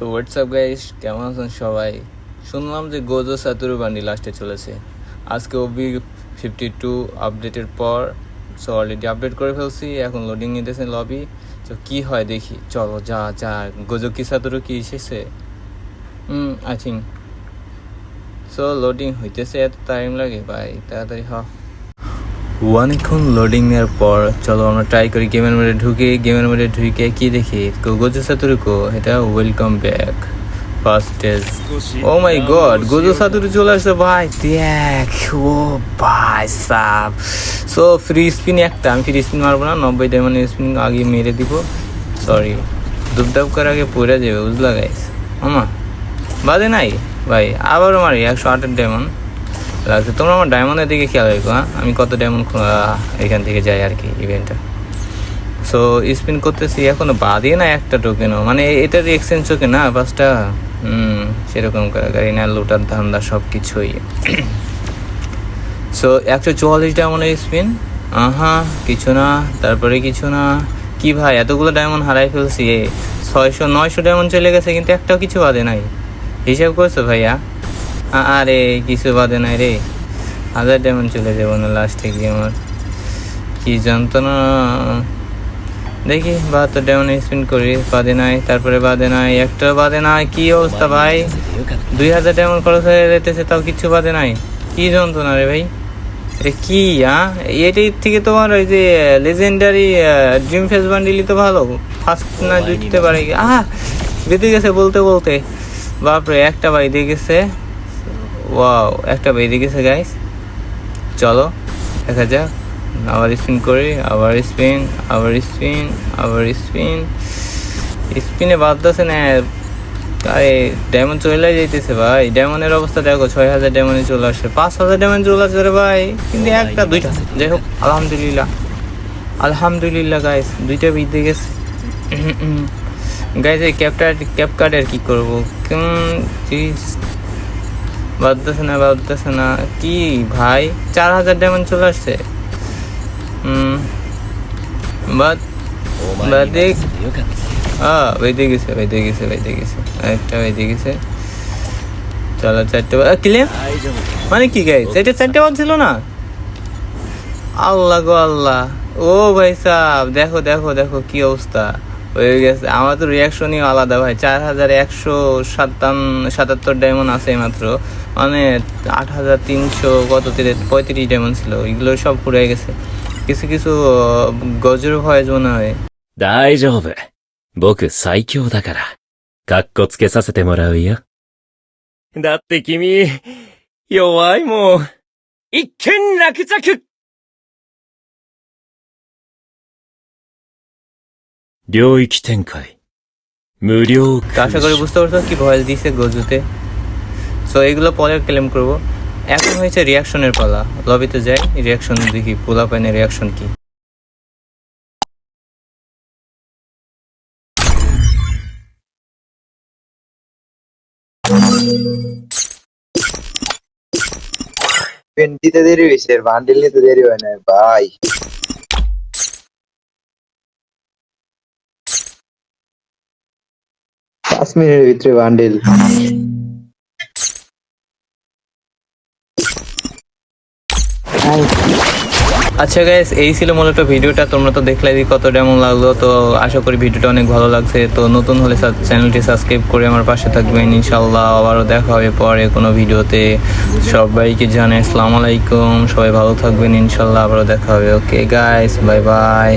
তো WhatsApp guys কেমন আছেন সবাই? শুনলাম যে গোজো সাতুরু বান্ডি লাস্টে চলেছে। আজকে ওবি ফিফটি টু আপডেটের পর সো অলরেডি আপডেট করে ফেলছি, এখন লোডিং নিতেছে লবি তো কি হয় দেখি, চলো যা যা। গোজো কি সাতুরু কি, এসেছে? Hmm I think so loading হইতেছে, এত টাইম লাগে, ভাই, তাড়াতাড়ি হ। অনেকক্ষণ লোডিং এর পর, চলো আমরা ট্রাই করি গেমের মধ্যে ঢুকে গেমের মধ্যে ঢুকে কি দেখি? গোজো সাতুরুকো এটা welcome back first oh my god Gojo Satoru চলে আসছে ভাই, দেখ, ও ভাই সাব। সো ফ্রি স্পিন একটা, আমি ফ্রি স্পিন মারবো না? নব্বই ডায়মন্ড স্পিন আগে মেরে দিব। সরি দুপদাপ করে আগে পড়ে যাবে, বুঝলা গাইস আমা বাদে নাই? ভাই, আবারও মারি, একশো আটের ডায়মন্ড লাগছে তোমরা আমার ডায়মন্ডের দিকে খেয়াল রেখো হ্যাঁ? আমি কত ডায়মন্ড এখান থেকে যাই আর কি ইভেন্টটা সো স্পিন করতেছি, এখনও বাদে না একটা টোকেনও মানে এটার এক্সচেঞ্জ টোকেন না পাঁচটা, হুম, সেরকম গাড়ি না, লুটার ধান্দা সব কিছুই সো একশো চুয়াল্লিশ ডায়মন্ডের স্পিন আহা, কিছু না, তারপরে কিছু না। কি ভাই, এতগুলো ডায়মন্ড হারাই ফেলছি। ছয়শো, নয়শো ডায়মন্ড চলে গেছে, কিন্তু একটাও কিছু বাদে নাই। হিসাব করছ ভাইয়া? আরে কিছু বাদে নাই রে। হাজার ডায়মন্ড চলে যাব না লাস্টে গিয়ে আমার। কি যন্ত্রণা। দেখি বাহাত্তর ডায়মন্ড স্পিন করি বাদে নাই তারপরে বাদে নাই একটা বাদে নাই কি অবস্থা ভাই? দুই হাজার ডায়মন্ড খরচ হয়ে যেতেছে তাও কিছু বাদে নাই। কি যন্ত্রণা রে ভাই? এটা কি হ্যাঁ এটির থেকে তোমার ওই যে লেজেন্ডারি ড্রিম ফেস বান্ডিলি তো ভালো। ফার্স্ট না দিতে পারে। আহ বেঁধে গেছে বলতে বলতে। বাপরে একটা বাইরে গেছে। ওয়াও একটা বেঁধে গেছে গাইস চলো, দেখা যাক। আবার স্পিন করি, আবার স্পিন আবার স্পিন আবার স্পিন স্পিনে বাদতেছে না। আরে ডায়মন্ড চলে যাইতেছে ভাই। ডায়মন্ডের অবস্থা দেখো, ছয় হাজার ডায়মন্ডে চলে আসছে পাঁচ হাজার ডায়মন্ড চলে আসছে রে ভাই। কিন্তু একটা, দুইটা যাই হোক, আলহামদুলিল্লাহ। আলহামদুলিল্লাহ গাইস দুইটা বিদ্যে গেছে। গাইস এই ক্যাপটার ক্যাপ কার্ডের কি করব? বাদতেছে না বাদতেছে না। কি ভাই? চার হাজার ডায়মন্ড চলে আসছে। বেঁধে গেছে বেঁধে গেছে বেঁধে গেছে। একটা বেঁধে গেছে। চলো চারটে ক্লিয়ার? মানে কি গাইস এটা চারটে বার ছিল না? আল্লাহ গো আল্লাহ। ও ভাই সাহ দেখো দেখো দেখো কি অবস্থা। হয়ে গেছে আমার তো রিয়াকশনই আলাদা ভাই চার হাজার একশো সাতান্ন সাতাত্তর ডায়মন্ড আছে মাত্র মানে আট হাজার তিনশো কত তিরে পঁয়ত্রিশ ডায়মন্ড ছিল এগুলো সব পুড়ে গেছে কিছু কিছু গজর ভয়েস মনে হয় 大丈夫。僕最強だから。かっこつけさせてもらうよ。だって君、弱いもん。一見落着 领域展开。无料তো আশা করি বুঝতে পারছো কি ভয়েস দিছে গজুতে সো এগুলো পরে ক্লেম করব এখন হয়েছে রিয়াকশনের পালা লবিতে যাই রিয়াকশন দেখি পোলা পাইনের রিয়াকশন কি পেন দিতে দেরি হয়েছে বান্ডিল নিতে দেরি হয় না ভাই মিনিটের ভিতরে বান্ডিল। আচ্ছা গাইস এই ছিল মূলত ভিডিওটা। তোমরা তো দেখলে কত কেমন লাগল। তো আশা করি ভিডিওটা অনেক ভালো লাগছে। তো নতুন হলে চ্যানেলটি সাবস্ক্রাইব করে আমার পাশে থাকবেন। ইনশাল্লাহ আবারও দেখা হবে পরে কোনো ভিডিওতে। সবাইকে জানে আসসালামু আলাইকুম। সবাই ভালো থাকবেন। ইনশাল্লাহ আবারও দেখা হবে। Okay guys bye bye